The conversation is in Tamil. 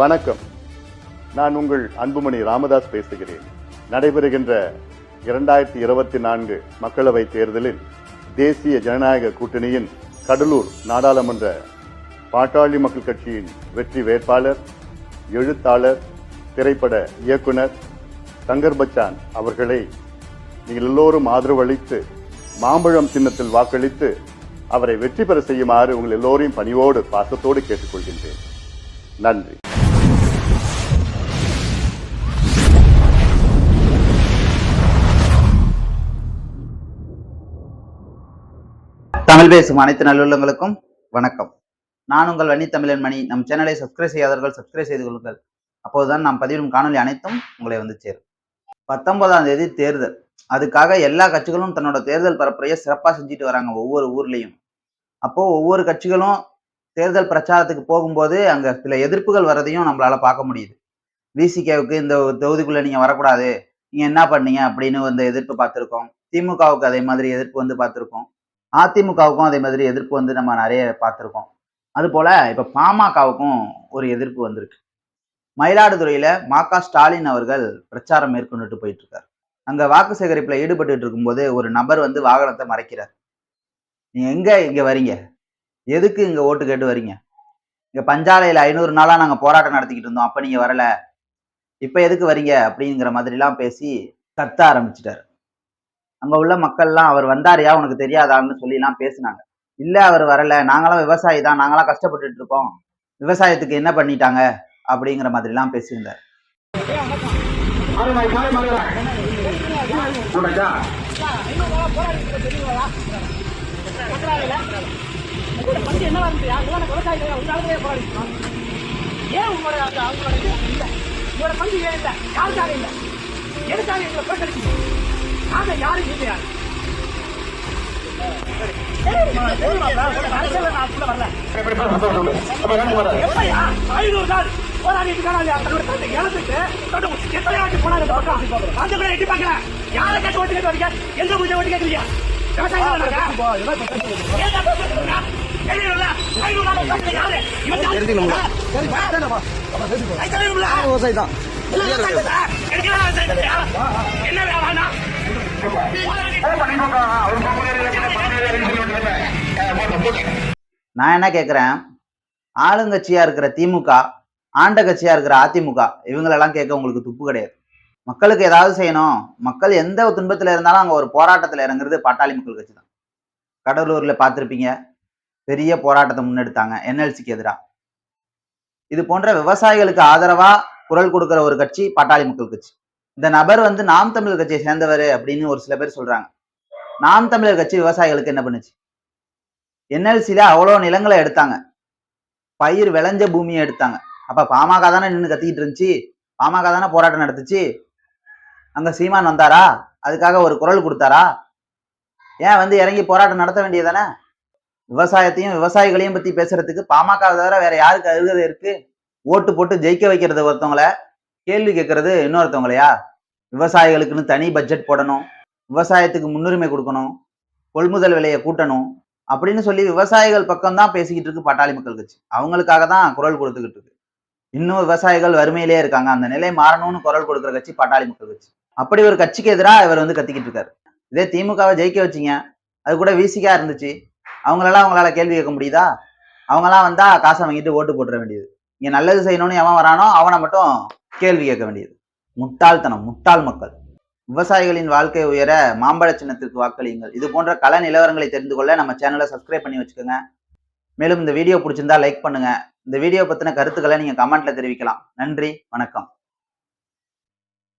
வணக்கம். நான் உங்கள் அன்புமணி ராமதாஸ் பேசுகிறேன். நடைபெறுகின்ற இரண்டாயிரத்தி இருபத்தி நான்கு மக்களவை தேர்தலில் தேசிய ஜனநாயக கூட்டணியின் கடலூர் நாடாளுமன்ற பாட்டாளி மக்கள் கட்சியின் வெற்றி வேட்பாளர் எழுத்தாளர் திரைப்பட இயக்குனர் சங்கர் பச்சான் அவர்களை நீங்கள் எல்லோரும் ஆதரவளித்து மாம்பழம் சின்னத்தில் வாக்களித்து அவரை வெற்றி பெற செய்யுமாறு உங்கள் எல்லோரையும் பணிவோடு பாசத்தோடு கேட்டுக்கொள்கின்றேன். நன்றி. தமிழ் பேசும் அனைத்து நல்லுள்ளங்களுக்கும் வணக்கம். நான் உங்கள் வன்னி தமிழன் மணி. நம் சேனலை சப்ஸ்கிரைப் செய்யாதவர்கள் சப்ஸ்கிரைப் செய்து கொள்ளுங்கள். அப்போதுதான் நாம் பதிவிடும் காணொலி அனைத்தும் உங்களை வந்து சேரும். பத்தொன்பதாம் தேதி தேர்தல். அதுக்காக எல்லா கட்சிகளும் தன்னோட தேர்தல் பரப்புரையை சிறப்பாக செஞ்சுட்டு வராங்க ஒவ்வொரு ஊர்லேயும். அப்போ ஒவ்வொரு கட்சிகளும் தேர்தல் பிரச்சாரத்துக்கு போகும்போது அங்க சில எதிர்ப்புகள் வரதையும் நம்மளால பார்க்க முடியுது. விசிகேவுக்கு இந்த தொகுதிக்குள்ள நீங்க வரக்கூடாது. நீங்க என்ன பண்ணீங்க அப்படின்னு வந்து எதிர்ப்பு பார்த்துருக்கோம். திமுகவுக்கு அதே மாதிரி எதிர்ப்பு வந்து பார்த்துருக்கோம். அதிமுகவுக்கும் அதே மாதிரி எதிர்ப்பு வந்து நம்ம நிறைய பார்த்துருக்கோம். அது போல இப்போ பாமகவுக்கும் ஒரு எதிர்ப்பு வந்திருக்கு. மயிலாடுதுறையில மாகா ஸ்டாலின் அவர்கள் பிரச்சாரம் மேற்கொண்டுட்டு போயிட்டு இருக்கார் அங்க வாக்கு சேகரிப்புல ஈடுபட்டு இருக்கும்போது ஒரு நபர் வந்து வாகனத்தை மறைக்கிறார். நீங்கள் எங்க இங்க வரீங்க? எதுக்கு இங்க ஓட்டு கேட்டு வரீங்க? இங்க பஞ்சாலையில் ஐநூறு நாளா நாங்க போராட்டம் நடத்திக்கிட்டு இருந்தோம். அப்ப நீங்க வரல. இப்ப எதுக்கு வரீங்க? அப்படிங்கிற மாதிரிலாம் பேசி கத்த ஆரம்பிச்சிட்டாரு. அங்க உள்ள மக்கள்லாம் அவர் வந்தாரியா? உனக்கு தெரியாதான்னு சொல்லி எல்லாம் பேசினாங்க. இல்ல அவர் வரல. நாங்களாம் விவசாயி தான். நாங்களாம் கஷ்டப்பட்டுட்டு இருக்கோம். விவசாயத்துக்கு என்ன பண்ணிட்டாங்க? அப்படிங்கிற மாதிரி எல்லாம் பேசியிருந்தார். ஏன் உங்களோட அந்த அவங்களோட இல்லை? உங்களோட பங்கு ஏன் இல்லை? யாருக்காக இல்லை? எதுக்காக எங்களை புறக்கணிக்கீங்க நாங்க யாரும் இல்லை யாரு எப்பயா? ஐநூறு நாள். போராடிட்டு தன்னோட தந்தை இழந்துட்டு எத்தனை இந்த பக்கம் அந்த கூட எட்டி பார்க்கல. யாரை கேட்டு ஓட்டு கேட்டு வரீங்க? எந்த பூஜை ஓட்டு கேட்குறீங்க? விவசாயிகள் ஏன் நான் என்ன கேட்குறேன் ஆளுங்கட்சியா இருக்கிற திமுக ஆண்ட கட்சியா இருக்கிற அதிமுக இவங்களெல்லாம் கேட்க உங்களுக்கு துப்பு கிடையாது. மக்களுக்கு ஏதாவது செய்யணும். மக்கள் எந்த துன்பத்துல இருந்தாலும் அங்க ஒரு போராட்டத்துல இறங்குறது பாட்டாளி மக்கள் கட்சி தான். கடலூர்ல பார்த்துருப்பீங்க. பெரிய போராட்டத்தை முன்னெடுத்தாங்க. என்எல்சிக்கு எதிராக. இது போன்ற விவசாயிகளுக்கு ஆதரவா குரல் கொடுக்கிற ஒரு கட்சி பாட்டாளி மக்கள் கட்சி. இந்த நபர் வந்து நாம் தமிழர் கட்சியை சேர்ந்தவர் அப்படின்னு ஒரு சில பேர் சொல்றாங்க. நாம் தமிழர் கட்சி விவசாயிகளுக்கு என்ன பண்ணுச்சு? என்எல்சியில அவ்வளோ நிலங்களை எடுத்தாங்க. பயிர் விளைஞ்ச பூமியை எடுத்தாங்க. அப்ப பாமக தானே நின்று கத்திக்கிட்டு இருந்துச்சு. பாமக தானே போராட்டம் நடத்துச்சு. அங்க சீமான் வந்தாரா? அதுக்காக ஒரு குரல் கொடுத்தாரா? ஏன் வந்து இறங்கி போராட்டம் நடத்த வேண்டியதானே விவசாயத்தையும் விவசாயிகளையும் பத்தி பேசுறதுக்கு பாமக தவிர வேற யாருக்கு அருகதை இருக்கு? ஓட்டு போட்டு ஜெயிக்க வைக்கிறது ஒருத்தவங்கள கேள்வி கேட்கறது இன்னொருத்தவங்களையா விவசாயிகளுக்குன்னு தனி பட்ஜெட் போடணும். விவசாயத்துக்கு முன்னுரிமை கொடுக்கணும். கொள்முதல் விலையை கூட்டணும். அப்படின்னு சொல்லி விவசாயிகள் பக்கம் தான் பேசிக்கிட்டு இருக்கு பட்டாளி மக்கள் கட்சி. அவங்களுக்காக தான் குரல் கொடுத்துக்கிட்டு இருக்கு. இன்னும் விவசாயிகள் வறுமையிலே இருக்காங்க. அந்த நிலை மாறணும்னு குரல் கொடுக்குற கட்சி பட்டாளி மக்கள் கட்சி. அப்படி ஒரு கட்சிக்கு எதிராக இவர் வந்து கத்திக்கிட்டு இருக்காரு. இதே திமுகவை ஜெயிக்க வச்சீங்க. அது கூட வீசிக்கா இருந்துச்சு. அவங்களெல்லாம் அவங்களால கேள்வி கேட்க முடியுதா? அவங்கெல்லாம் வந்தா காசை வாங்கிட்டு ஓட்டு போட்டுற வேண்டியது. இங்க நல்லது செய்யணும்னு எவன் வரானோ அவனை மட்டும் கேள்வி கேட்க வேண்டியது. முட்டாள்தனம் முட்டாள் மக்கள். விவசாயிகளின் வாழ்க்கை உயர மாம்பழ சின்னத்திற்கு வாக்களியுங்கள். இது போன்ற கல நிலவரங்களை தெரிந்து கொள்ள நம்ம சேனலை சப்ஸ்கிரைப் பண்ணி வச்சுக்கோங்க. மேலும் இந்த வீடியோ பிடிச்சிருந்தா லைக் பண்ணுங்க. இந்த வீடியோ பத்தின கருத்துக்களை நீங்க கமெண்ட்ல தெரிவிக்கலாம். நன்றி வணக்கம்.